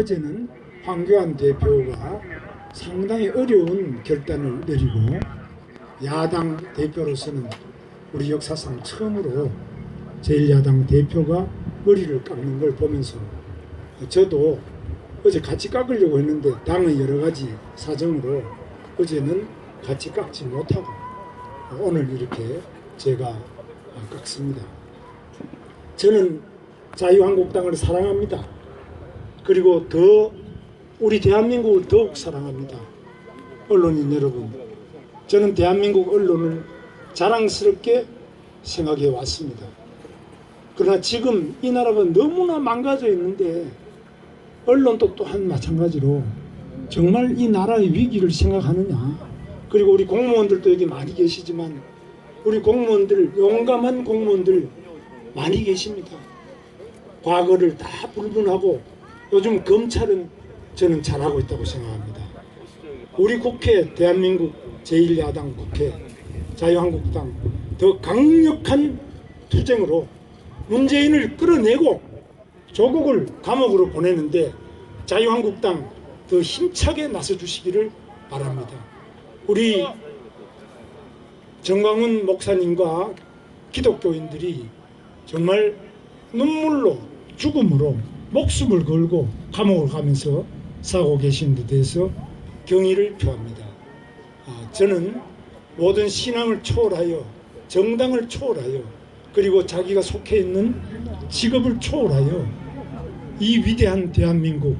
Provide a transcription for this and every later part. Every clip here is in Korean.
어제는 황교안 대표가 상당히 어려운 결단을 내리고 야당 대표로서는 우리 역사상 처음으로 제1야당 대표가 머리를 깎는 걸 보면서 저도 어제 같이 깎으려고 했는데 당의 여러 가지 사정으로 어제는 같이 깎지 못하고 오늘 이렇게 제가 깎습니다. 저는 자유한국당을 사랑합니다. 그리고 더 우리 대한민국을 더욱 사랑합니다. 언론인 여러분, 저는 대한민국 언론을 자랑스럽게 생각해 왔습니다. 그러나 지금 이 나라가 너무나 망가져 있는데 언론도 또한 마찬가지로 정말 이 나라의 위기를 생각하느냐 그리고 우리 공무원들도 여기 많이 계시지만 우리 공무원들 용감한 공무원들 많이 계십니다. 과거를 다 불분하고 요즘 검찰은 저는 잘하고 있다고 생각합니다. 우리 국회 대한민국 제1야당 국회 자유한국당 더 강력한 투쟁으로 문재인을 끌어내고 조국을 감옥으로 보내는데 자유한국당 더 힘차게 나서 주시기를 바랍니다. 우리 정광훈 목사님과 기독교인들이 정말 눈물로 죽음으로 목숨을 걸고 감옥을 가면서 사고 계신 데 대해서 경의를 표합니다. 아, 저는 모든 신앙을 초월하여 정당을 초월하여 그리고 자기가 속해 있는 직업을 초월하여 이 위대한 대한민국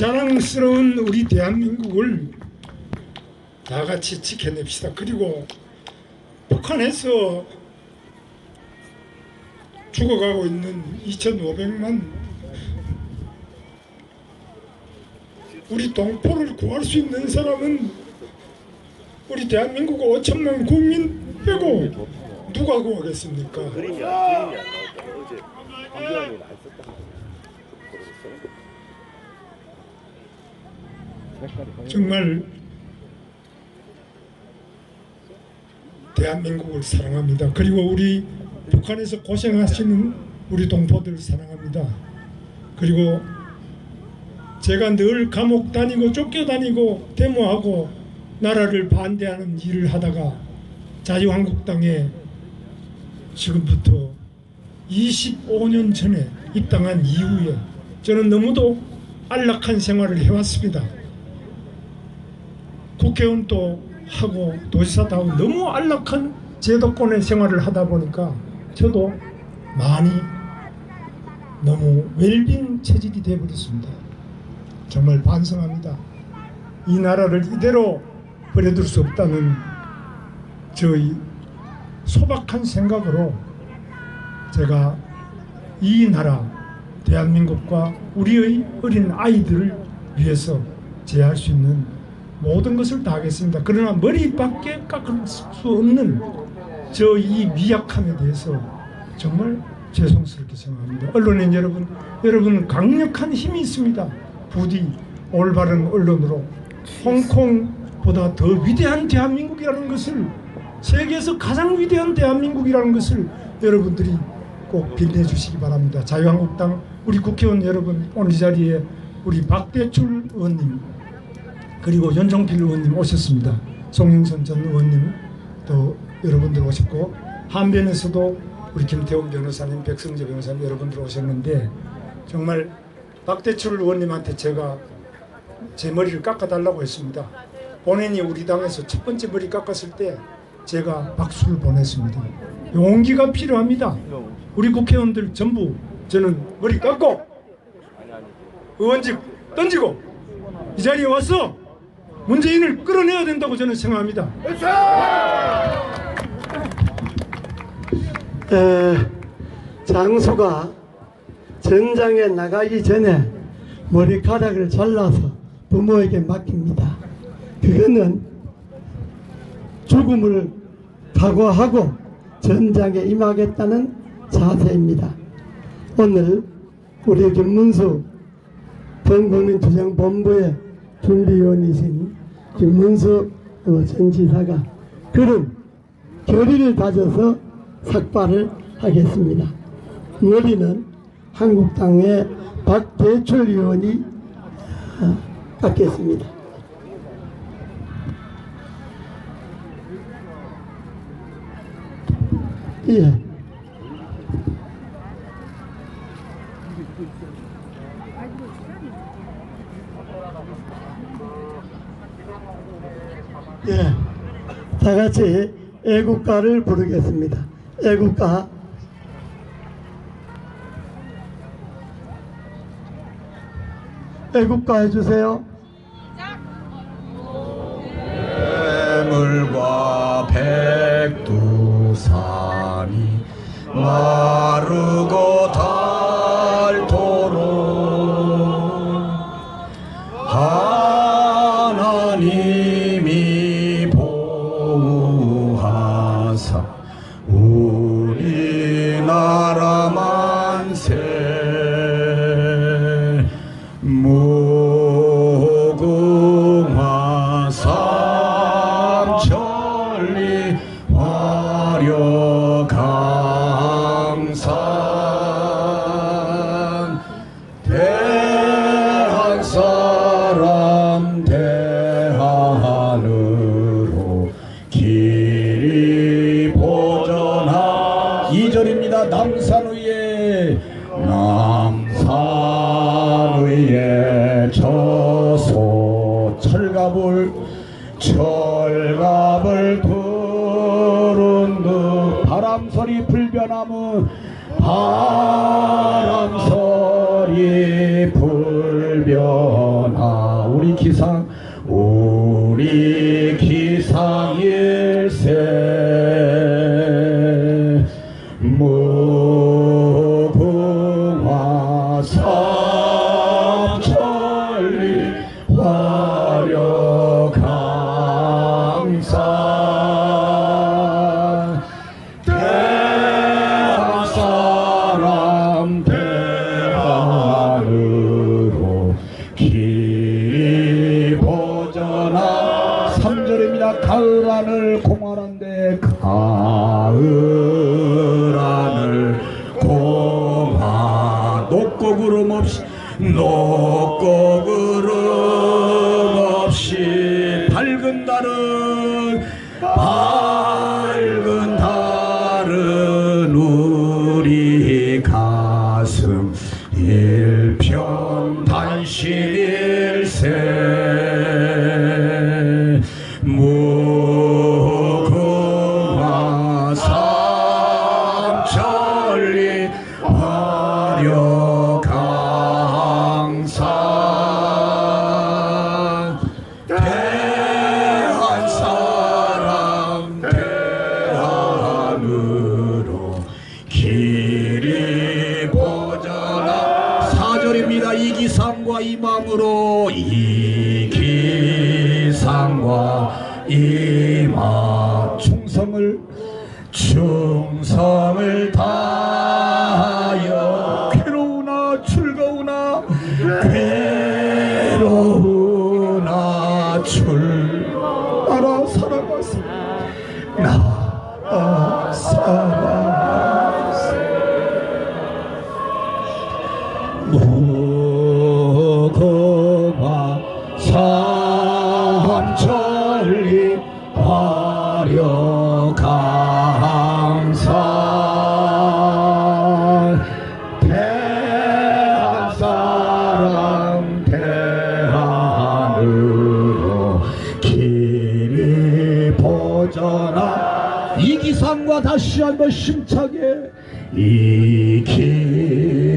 자랑스러운 우리 대한민국을 다 같이 지켜냅시다. 그리고 북한에서 죽어가고 있는 2,500만 우리 동포를 구할 수 있는 사람은 우리 대한민국 5천만 국민 빼고 누가 구하겠습니까? 그림이 그림이 안 나왔다. 어제 황교안이 안 썼다. 모르겠어요. 정말 대한민국을 사랑합니다. 그리고 우리 북한에서 고생하시는 우리 동포들 사랑합니다. 그리고 제가 늘 감옥 다니고 쫓겨다니고 데모하고 나라를 반대하는 일을 하다가 자유한국당에 지금부터 25년 전에 입당한 이후에 저는 너무도 안락한 생활을 해왔습니다. 국회의원도 하고 도지사도 하고 너무 안락한 제도권의 생활을 하다 보니까 저도 많이 너무 웰빙 체질이 되어버렸습니다. 정말 반성합니다. 이 나라를 이대로 버려둘 수 없다는 저희 소박한 생각으로 제가 이 나라 대한민국과 우리의 어린 아이들을 위해서 제할 수 있는 모든 것을 다 하겠습니다. 그러나 머리밖에 깎을 수 없는 저 이 미약함에 대해서 정말 죄송스럽게 생각합니다. 언론인 여러분, 여러분 강력한 힘이 있습니다. 부디 올바른 언론으로 홍콩보다 더 위대한 대한민국이라는 것을 세계에서 가장 위대한 대한민국이라는 것을 여러분들이 꼭 빛내주시기 바랍니다. 자유한국당 우리 국회의원 여러분 오늘 이 자리에 우리 박대출 의원님 그리고 연정필 의원님 오셨습니다. 송영선 전 의원님 또 여러분들 오셨고 한변에서도 우리 김태훈 변호사님, 백성재 변호사님 여러분들 오셨는데 정말 박대출 의원님한테 제가 제 머리를 깎아달라고 했습니다. 본인이 우리 당에서 첫 번째 머리 깎았을 때 제가 박수를 보냈습니다. 용기가 필요합니다. 우리 국회의원들 전부 저는 머리 깎고 의원직 던지고 이 자리에 와서 문재인을 끌어내야 된다고 저는 생각합니다. 에, 장수가 전장에 나가기 전에 머리카락을 잘라서 부모에게 맡깁니다. 그거는 죽음을 각오하고 전장에 임하겠다는 자세입니다. 오늘 우리 김문수 범국민투쟁본부의 준비위원이신 김문수 어, 전 지사가 그런 결의를 다져서 삭발을 하겠습니다. 머리는 한국당의 박대출 의원이 어, 깎겠습니다. 예. 예. 다 같이 애국가를 부르겠습니다. 애국가. 애국가 해주세요. 해물과 백두산이 화 바람 소리 불변하 우리 기상 우리 3절입니다. 가을 하늘 공활한데 가을 하늘 공화 높고 구름 없이 높고 충성 한번 심차게. 이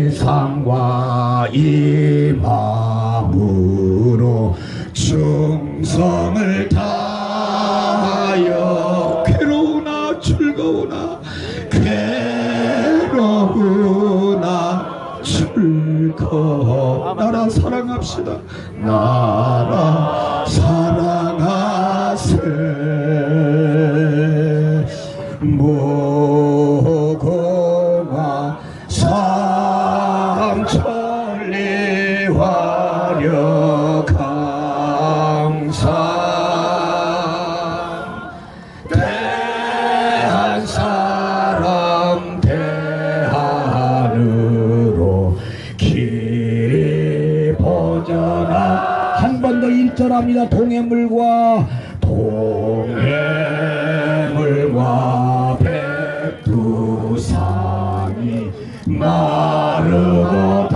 기상과 이 마음으로 충성을 다하여 괴로우나 즐거우나 괴로우나 즐거워. 나라 사랑합시다. 나라 사랑하세. 뭐 보여줘라 한 번 더 일절합니다. 동해물과 동해물과 백두산이 마르고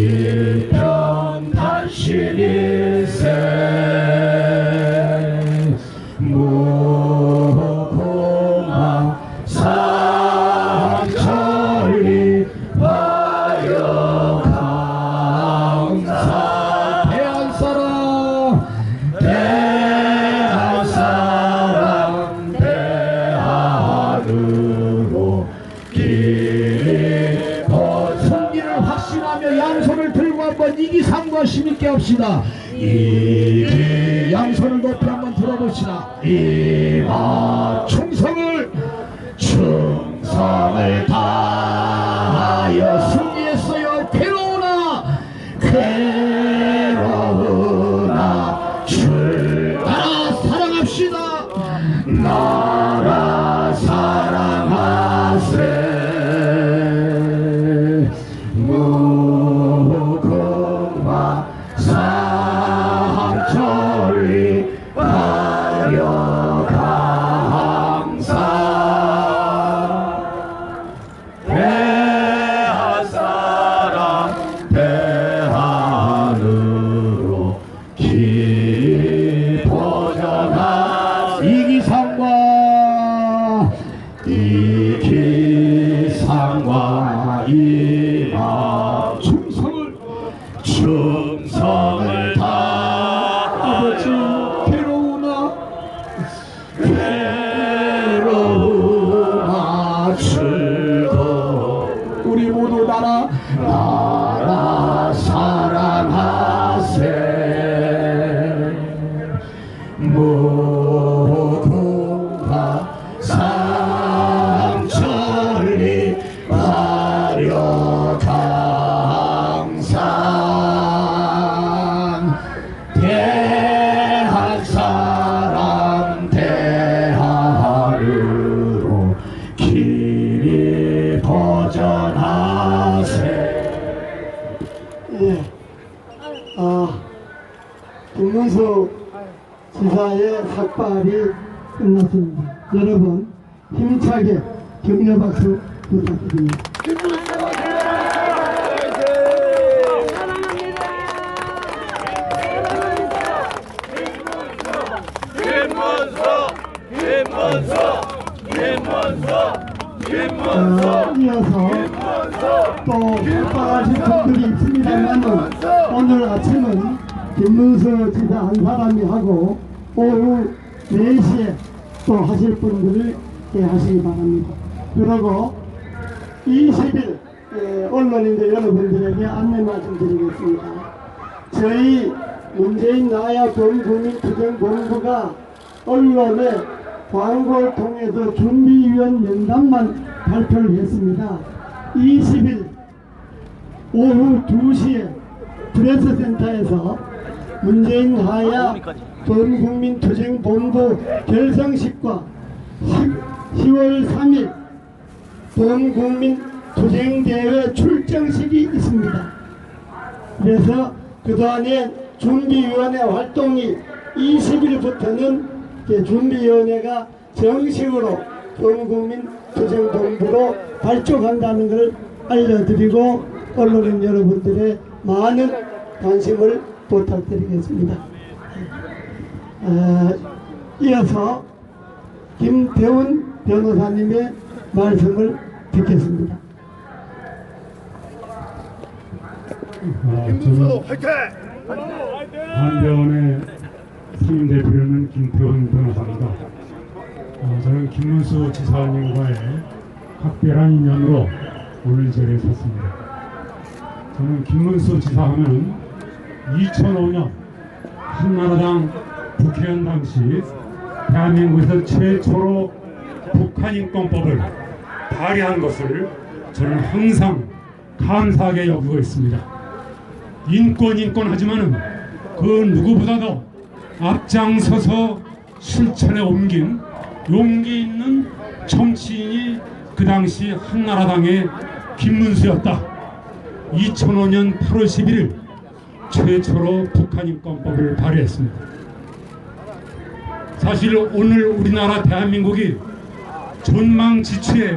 一片叹息。里 예. 이리 양손을 높이 한번 들어봅시다. 이마 충성을 충성을 다하여 Yeah. 박영수 지사의 삭발이 끝났습니다. 여러분 힘차게 격려 박수 부탁드립니다. 어, 이어서 또 여러 가지 분들이 있습니다만 오늘 아침은 김문수 지사 한 사람이 하고 오후 4시에 또 하실 분들을 예, 하시기 바랍니다. 그리고 20일 예, 언론인들 여러분들에게 안내 말씀드리겠습니다. 저희 문재인 나야 범국민투쟁본부가 언론에 광고를 통해서 준비위원 명단만 발표를 했습니다. 20일 오후 2시에 프레스센터에서 문재인 하야 범국민투쟁본부 결성식과 10, 월 3일 범국민투쟁대회 출정식이 있습니다. 그래서 그동안에 준비위원회 활동이 20일부터는 준비위원회가 정식으로 전국민 투쟁본부로 발족한다는 것을 알려드리고 언론인 여러분들의 많은 관심을 부탁드리겠습니다. 어, 이어서 김태훈 변호사님의 말씀을 듣겠습니다. 아, 저는 한병원의 상임 대표는 김태훈 변호사입니다. 어, 저는 김문수 지사님과의 각별한 인연으로 오늘 이 자리에 섰습니다. 저는 김문수 지사하면 2005년 한나라당 국회의원 당시 대한민국에서 최초로 북한인권법을 발의한 것을 저는 항상 감사하게 여기고 있습니다. 인권 인권 하지만은 그 누구보다도 앞장서서 실천에 옮긴 용기 있는 정치인이 그 당시 한나라당의 김문수였다. 2005년 8월 11일 최초로 북한인권법을 발의했습니다. 사실 오늘 우리나라 대한민국이 전망지추에